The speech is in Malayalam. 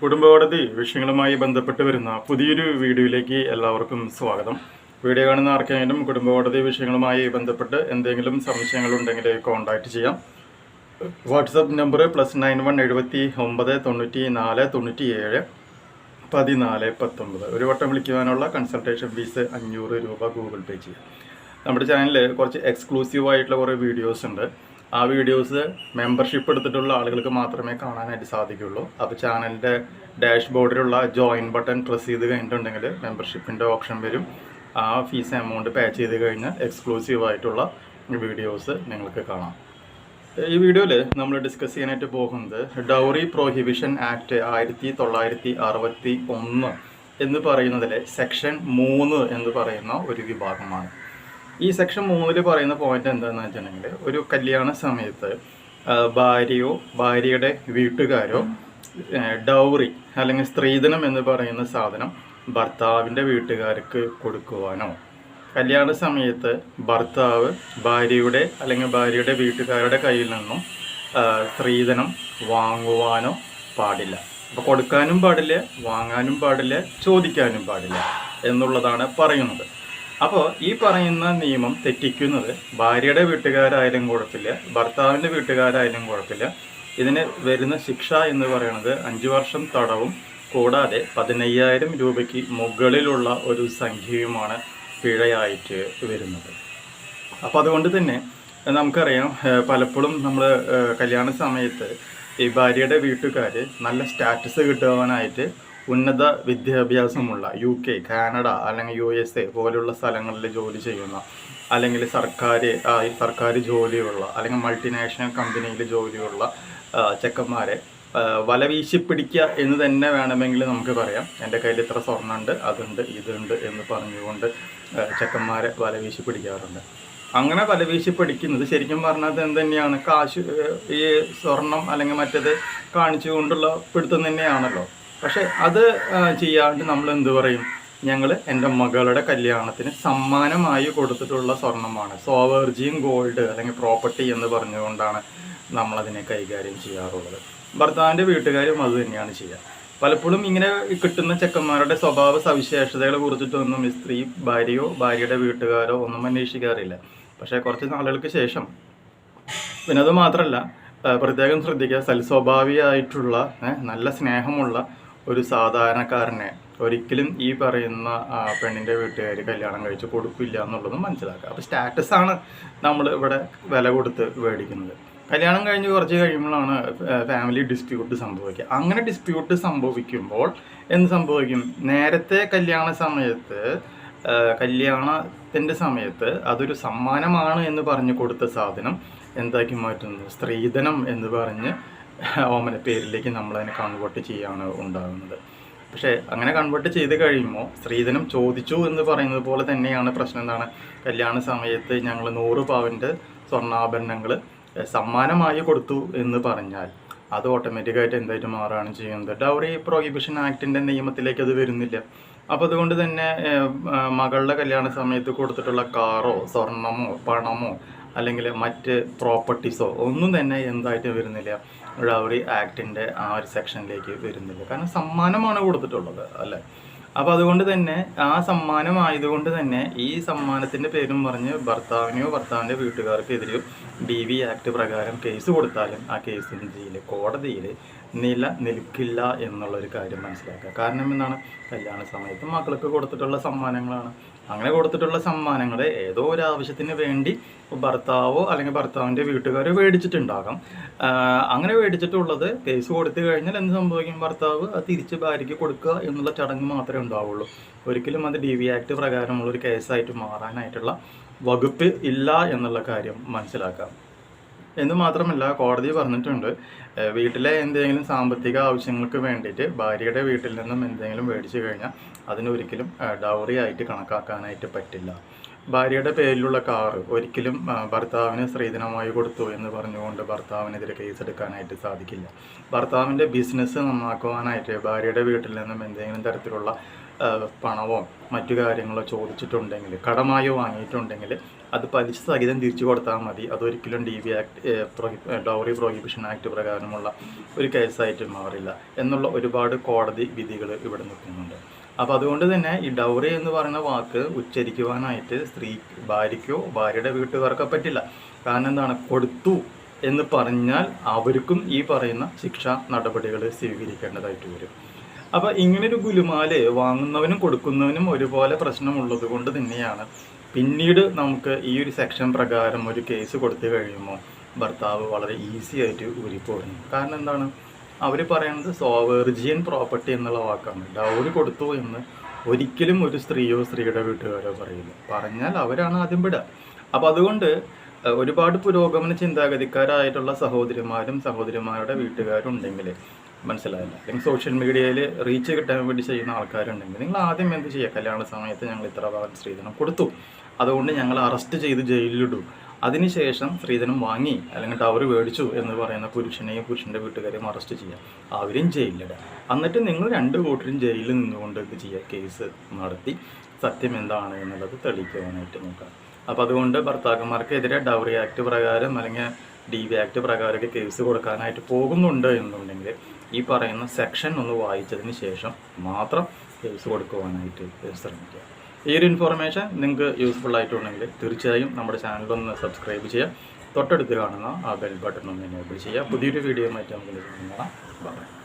കുടുംബകോടതി വിഷയങ്ങളുമായി ബന്ധപ്പെട്ട് വരുന്ന പുതിയൊരു വീഡിയോയിലേക്ക് എല്ലാവർക്കും സ്വാഗതം. വീഡിയോ കാണുന്ന ആർക്കെങ്കിലും കുടുംബകോടതി വിഷയങ്ങളുമായി ബന്ധപ്പെട്ട് എന്തെങ്കിലും സംശയങ്ങളുണ്ടെങ്കിൽ കോൺടാക്റ്റ് ചെയ്യാം. WhatsApp number plus nine one എഴുപത്തി ഒമ്പത് തൊണ്ണൂറ്റി നാല് തൊണ്ണൂറ്റി ഏഴ് പതിനാല് പത്തൊമ്പത്. ഒരു വട്ടം വിളിക്കുവാനുള്ള കൺസൾട്ടേഷൻ ഫീസ് അഞ്ഞൂറ് രൂപ ഗൂഗിൾ പേ ചെയ്യാം. നമ്മുടെ ചാനലിൽ കുറച്ച് എക്സ്ക്ലൂസീവ് ആയിട്ടുള്ള കുറേ വീഡിയോസ് ഉണ്ട്. ആ വീഡിയോസ് മെമ്പർഷിപ്പ് എടുത്തിട്ടുള്ള ആളുകൾക്ക് മാത്രമേ കാണാനായിട്ട് സാധിക്കുള്ളൂ അപ്പോൾ ചാനലിന്റെ ഡാഷ്ബോർഡിലുള്ള ജോയിൻ ബട്ടൺ പ്രസ് ചെയ്ത് കഴിഞ്ഞിട്ടുണ്ടെങ്കിൽ മെമ്പർഷിപ്പിന്റെ ഓപ്ഷൻ വരും. ആ ഫീസ് എമൗണ്ട് പേ ചെയ്ത് കഴിഞ്ഞാൽ എക്സ്ക്ലൂസീവ് ആയിട്ടുള്ള വീഡിയോസ് നിങ്ങൾക്ക് കാണാം. ഈ വീഡിയോയിൽ നമ്മൾ ഡിസ്കസ് ചെയ്യാനായിട്ട് പോകുന്നത് ഡൗറി പ്രോഹിബിഷൻ ആക്ട് ആയിരത്തി തൊള്ളായിരത്തി അറുപത്തി ഒന്ന് എന്ന് പറയുന്നതിലെ സെക്ഷൻ മൂന്ന് എന്ന് പറയുന്ന ഒരു വിഭാഗമാണ്. ഈ സെക്ഷൻ മൂന്നിൽ പറയുന്ന പോയിന്റ് എന്താണെന്ന് വെച്ചിട്ടുണ്ടെങ്കിൽ ഒരു കല്യാണ സമയത്ത് ഭാര്യയോ ഭാര്യയുടെ വീട്ടുകാരോ ഡൗറി അല്ലെങ്കിൽ സ്ത്രീധനം എന്ന് പറയുന്ന സാധനം ഭർത്താവിന്റെ വീട്ടുകാർക്ക് കൊടുക്കുവാനോ? കല്യാണ സമയത്ത് ഭർത്താവ് ഭാര്യയുടെ അല്ലെങ്കിൽ ഭാര്യയുടെ വീട്ടുകാരുടെ കയ്യിൽ നിന്നും സ്ത്രീധനം വാങ്ങുവാനോ പാടില്ല. അപ്പോൾ കൊടുക്കാനും പാടില്ല വാങ്ങാനും പാടില്ല ചോദിക്കാനും പാടില്ല എന്നുള്ളതാണ് പറയുന്നത്. അപ്പോൾ ഈ പറയുന്ന നിയമം തെറ്റിക്കുന്നത് ഭാര്യയുടെ വീട്ടുകാരായാലും കുഴപ്പമില്ല ഭർത്താവിന്റെ വീട്ടുകാരായാലും കുഴപ്പമില്ല. ഇതിന് വരുന്ന ശിക്ഷ എന്ന് പറയുന്നത് അഞ്ച് വർഷം തടവും കൂടാതെ പതിനയ്യായിരം രൂപയ്ക്ക് മുകളിലുള്ള ഒരു സംഖ്യയുമാണ് പിഴയായിട്ട് വരുന്നത്. അപ്പോൾ അതുകൊണ്ട് തന്നെ നമുക്കറിയാം പലപ്പോഴും നമ്മൾ കല്യാണ സമയത്ത് ഈ ഭാര്യയുടെ വീട്ടുകാർ നല്ല സ്റ്റാറ്റസ് കിട്ടുവാനായിട്ട് ഉന്നത വിദ്യാഭ്യാസമുള്ള യു കെ കാനഡ അല്ലെങ്കിൽ യു എസ് എ പോലുള്ള സ്ഥലങ്ങളിൽ ജോലി ചെയ്യുന്ന അല്ലെങ്കിൽ സർക്കാർ സർക്കാർ ജോലിയുള്ള അല്ലെങ്കിൽ മൾട്ടിനാഷണൽ കമ്പനിയിൽ ജോലിയുള്ള ചെക്കന്മാരെ വലവീശി വല വീശിപ്പിടിക്കുക എന്ന് തന്നെ വേണമെങ്കിൽ നമുക്ക് പറയാം. എന്റെ കയ്യിൽ ഇത്ര സ്വർണമുണ്ട് അതുണ്ട് ഇതുണ്ട് എന്ന് പറഞ്ഞുകൊണ്ട് ചെക്കന്മാരെ വല വീശിപ്പിടിക്കാറുണ്ട് അങ്ങനെ വല വീശിപ്പിടിക്കുന്നത് ശരിക്കും പറഞ്ഞാൽ അത് എന്ത് തന്നെയാണ് കാശ് ഈ സ്വർണം അല്ലെങ്കിൽ മറ്റേത് കാണിച്ചുകൊണ്ടുള്ള പിടുത്തം തന്നെയാണല്ലോ. പക്ഷെ അത് ചെയ്യാണ്ട് നമ്മൾ എന്ത് പറയും? ഞങ്ങൾ എന്റെ മകളുടെ കല്യാണത്തിന് സമ്മാനമായി കൊടുത്തിട്ടുള്ള സ്വർണമാണ് സോവർജിൻ ഗോൾഡ് അല്ലെങ്കിൽ പ്രോപ്പർട്ടി എന്ന് പറഞ്ഞുകൊണ്ടാണ് നമ്മളതിനെ കൈകാര്യം ചെയ്യാറുള്ളത്. ഭർത്താവിന്റെ വീട്ടുകാരും അത് തന്നെയാണ് ചെയ്യുക. പലപ്പോഴും ഇങ്ങനെ കിട്ടുന്ന ചെക്കന്മാരുടെ സ്വഭാവ സവിശേഷതകളെ കുറിച്ചിട്ടൊന്നും ഈ സ്ത്രീ ഭാര്യയോ ഭാര്യയുടെ വീട്ടുകാരോ ഒന്നും അന്വേഷിക്കാറില്ല. പക്ഷേ കുറച്ച് നാളുകൾക്ക് ശേഷം പിന്നെ അത് മാത്രമല്ല പ്രത്യേകം ശ്രദ്ധിക്കുക സൽസ്വഭാവിയായിട്ടുള്ള നല്ല സ്നേഹമുള്ള ഒരു സാധാരണക്കാരനെ ഒരിക്കലും ഈ പറയുന്ന പെണ്ണിന്റെ വീട്ടുകാർ കല്യാണം കഴിച്ച് കൊടുക്കില്ല എന്നുള്ളതും മനസ്സിലാക്കുക. അപ്പോൾ സ്റ്റാറ്റസാണ് നമ്മൾ ഇവിടെ വില കൊടുത്ത് മേടിക്കുന്നത്. കല്യാണം കഴിഞ്ഞ് കുറച്ച് കഴിയുമ്പോഴാണ് ഫാമിലി ഡിസ്പ്യൂട്ട് സംഭവിക്കുക. അങ്ങനെ ഡിസ്പ്യൂട്ട് സംഭവിക്കുമ്പോൾ എന്ത് സംഭവിക്കും? നേരത്തെ കല്യാണ സമയത്ത് കല്യാണത്തിന്റെ സമയത്ത് അതൊരു സമ്മാനമാണ് എന്ന് പറഞ്ഞ് കൊടുത്ത സാധനം എന്താക്കി മാറ്റുന്നു? സ്ത്രീധനം എന്ന് പറഞ്ഞ് ഓമന പേരിലേക്ക് നമ്മളതിനെ കൺവേർട്ട് ചെയ്യാണ് ഉണ്ടാകുന്നത്. പക്ഷേ അങ്ങനെ കൺവേർട്ട് ചെയ്ത് കഴിയുമ്പോൾ സ്ത്രീധനം ചോദിച്ചു എന്ന് പറയുന്നത് പോലെ തന്നെയാണ് പ്രശ്നം. എന്താണ്? കല്യാണ സമയത്ത് ഞങ്ങൾ നൂറ് പവന്റെ സ്വർണാഭരണങ്ങൾ സമ്മാനമായി കൊടുത്തു എന്ന് പറഞ്ഞാൽ അത് ഓട്ടോമാറ്റിക്കായിട്ട് എന്തായിട്ട് മാറുകയാണ് ചെയ്യുന്നത്? ഡൗറി പ്രോഹിബിഷൻ ആക്ടിന്റെ നിയമത്തിലേക്ക് അത് വരുന്നില്ല. അപ്പോൾ അതുകൊണ്ട് തന്നെ മകളുടെ കല്യാണ സമയത്ത് കൊടുത്തിട്ടുള്ള കാറോ സ്വർണമോ പണമോ അല്ലെങ്കിൽ മറ്റ് പ്രോപ്പർട്ടീസോ ഒന്നും തന്നെ എന്തായിട്ട് വരുന്നില്ല. ഡൗറി ആക്ടിന്റെ ആ ഒരു സെക്ഷനിലേക്ക് വരുന്നില്ല. കാരണം സമ്മാനമാണ് കൊടുത്തിട്ടുള്ളത് അല്ലേ? അപ്പോൾ അതുകൊണ്ട് തന്നെ ആ സമ്മാനമായതുകൊണ്ട് തന്നെ ഈ സമ്മാനത്തിന്റെ പേരും പറഞ്ഞ് ഭർത്താവിനെയോ ഭർത്താവിന്റെ വീട്ടുകാർക്കെതിരെയോ ഡി വി ആക്ട് പ്രകാരം കേസ് കൊടുത്താലും ആ കേസ് എന്ത് ചെയ്യില്ല കോടതിയിൽ നില നിൽക്കില്ല എന്നുള്ളൊരു കാര്യം മനസ്സിലാക്കുക. കാരണം എന്താണ്? കല്യാണ സമയത്ത് മക്കൾക്ക് കൊടുത്തിട്ടുള്ള സമ്മാനങ്ങളാണ്. അങ്ങനെ കൊടുത്തിട്ടുള്ള സമ്മാനങ്ങൾ ഏതോ ഒരു ആവശ്യത്തിന് വേണ്ടി ഭർത്താവോ അല്ലെങ്കിൽ ഭർത്താവിന്റെ വീട്ടുകാരോ മേടിച്ചിട്ടുണ്ടാകാം. അങ്ങനെ മേടിച്ചിട്ടുള്ളത് കേസ് കൊടുത്തു കഴിഞ്ഞാൽ എന്ത് സംഭവിക്കും ഭർത്താവ്? അത് തിരിച്ച് ഭാര്യയ്ക്ക് കൊടുക്കുക എന്നുള്ള ചടങ്ങ് മാത്രമേ ഉണ്ടാവുള്ളൂ. ഒരിക്കലും അത് ഡി വി ആക്ട് പ്രകാരമുള്ള ഒരു കേസായിട്ട് മാറാനായിട്ടുള്ള വകുപ്പ് ഇല്ല എന്നുള്ള കാര്യം മനസ്സിലാക്കാം എന്ന് മാത്രമല്ല കോടതി പറഞ്ഞിട്ടുണ്ട് വീട്ടിലെ എന്തെങ്കിലും സാമ്പത്തിക ആവശ്യങ്ങൾക്ക് വേണ്ടിയിട്ട് ഭാര്യയുടെ വീട്ടിൽ നിന്നും എന്തെങ്കിലും മേടിച്ചു കഴിഞ്ഞാൽ അതിനൊരിക്കലും ഡൗറി ആയിട്ട് കണക്കാക്കാനായിട്ട് പറ്റില്ല. ഭാര്യയുടെ പേരിലുള്ള കാറ് ഒരിക്കലും ഭർത്താവിന് സ്ത്രീധനമായി കൊടുത്തു എന്ന് പറഞ്ഞുകൊണ്ട് ഭർത്താവിനെതിരെ കേസെടുക്കാനായിട്ട് സാധിക്കില്ല. ഭർത്താവിന്റെ ബിസിനസ് നന്നാക്കുവാനായിട്ട് ഭാര്യയുടെ വീട്ടിൽ നിന്നും എന്തെങ്കിലും തരത്തിലുള്ള പണമോ മറ്റു കാര്യങ്ങളോ ചോദിച്ചിട്ടുണ്ടെങ്കിൽ കടമായോ വാങ്ങിയിട്ടുണ്ടെങ്കിൽ അത് പലിശ സഹിതം തിരിച്ചു കൊടുത്താൽ മതി. അതൊരിക്കലും D B act dowry prohibition act പ്രകാരമുള്ള ഒരു കേസായിട്ട് മാറില്ല എന്നുള്ള ഒരുപാട് കോടതി വിധികൾ ഇവിടെ നിൽക്കുന്നുണ്ട്. അപ്പോൾ അതുകൊണ്ട് തന്നെ ഈ ഡൗറി എന്ന് പറയുന്ന വാക്ക് ഉച്ചരിക്കുവാനായിട്ട് സ്ത്രീ ഭാര്യയ്ക്കോ ഭാര്യയുടെ വീട്ടുകാർക്കോ പറ്റില്ല. കാരണം എന്താണ്? കൊടുത്തു എന്ന് പറഞ്ഞാൽ അവർക്കും ഈ പറയുന്ന ശിക്ഷ നടപടികൾ സ്വീകരിക്കേണ്ടതായിട്ട് വരും. അപ്പോൾ ഇങ്ങനൊരു ഗുലുമാൽ വാങ്ങുന്നവനും കൊടുക്കുന്നവനും ഒരുപോലെ പ്രശ്നമുള്ളത് കൊണ്ട് തന്നെയാണ് പിന്നീട് നമുക്ക് ഈ ഒരു സെക്ഷൻ പ്രകാരം ഒരു കേസ് കൊടുത്തു കഴിയുമ്പോൾ ഭർത്താവ് വളരെ ഈസി ആയിട്ട് ഊരിപ്പോടുന്നു കാരണം എന്താണ്? അവർ പറയുന്നത് സോവേർജിയൻ പ്രോപ്പർട്ടി എന്നുള്ള വാക്കാണ്. ഡൗറി കൊടുത്തു എന്ന് ഒരിക്കലും ഒരു സ്ത്രീയോ സ്ത്രീയുടെ വീട്ടുകാരോ പറയുന്നു പറഞ്ഞാൽ അവരാണ് ആദ്യം വിടുക. അപ്പോൾ അതുകൊണ്ട് ഒരുപാട് പുരോഗമന ചിന്താഗതിക്കാരായിട്ടുള്ള സഹോദരിമാരും സഹോദരിമാരുടെ വീട്ടുകാരും ഉണ്ടെങ്കിൽ മനസ്സിലായില്ല. അല്ലെങ്കിൽ സോഷ്യൽ മീഡിയയിൽ റീച്ച് കിട്ടാൻ വേണ്ടി ചെയ്യുന്ന ആൾക്കാരുണ്ടെങ്കിൽ നിങ്ങൾ ആദ്യം എന്ത് ചെയ്യുക? കല്യാണ സമയത്ത് ഞങ്ങൾ ഇത്ര ഭാഗം സ്ത്രീധനം കൊടുത്തു. അതുകൊണ്ട് ഞങ്ങൾ അറസ്റ്റ് ചെയ്ത് ജയിലിലിടും അതിനുശേഷം സ്ത്രീധനം വാങ്ങി അല്ലെങ്കിൽ ടവർ മേടിച്ചു എന്ന് പറയുന്ന പുരുഷനെയും പുരുഷന്റെ വീട്ടുകാരെയും അറസ്റ്റ് ചെയ്യുക അവരും ജയിലിലിടാം എന്നിട്ട് നിങ്ങൾ രണ്ട് കൂട്ടരും ജയിലിൽ നിന്നുകൊണ്ട് ഇത് ചെയ്യുക കേസ് നടത്തി. സത്യം എന്താണ് എന്നുള്ളത് തെളിയിക്കുവാനായിട്ട് നോക്കാം. അപ്പോൾ അതുകൊണ്ട് ഭർത്താക്കന്മാർക്കെതിരെ ഡൗറി ആക്ട് പ്രകാരം അല്ലെങ്കിൽ ഡി വി ആക്ട് പ്രകാരമൊക്കെ കേസ് കൊടുക്കാനായിട്ട് പോകുന്നുണ്ട് എന്നുണ്ടെങ്കിൽ ഈ പറയുന്ന സെക്ഷൻ ഒന്ന് വായിച്ചതിന് ശേഷം മാത്രം കേസ് കൊടുക്കുവാനായിട്ട് ശ്രമിക്കുക ഈ ഒരു ഇൻഫോർമേഷൻ നിങ്ങൾക്ക് യൂസ്ഫുൾ ആയിട്ടുണ്ടെങ്കിൽ തീർച്ചയായും നമ്മുടെ ചാനലൊന്ന് സബ്സ്ക്രൈബ് ചെയ്യുക. തൊട്ടടുത്ത് കാണുന്ന ആ ബെൽ ബട്ടൺ ഒന്ന് എനേബിൾ ചെയ്യുക. പുതിയൊരു വീഡിയോ ആയിട്ട് നമുക്ക് കാണാം. ബൈ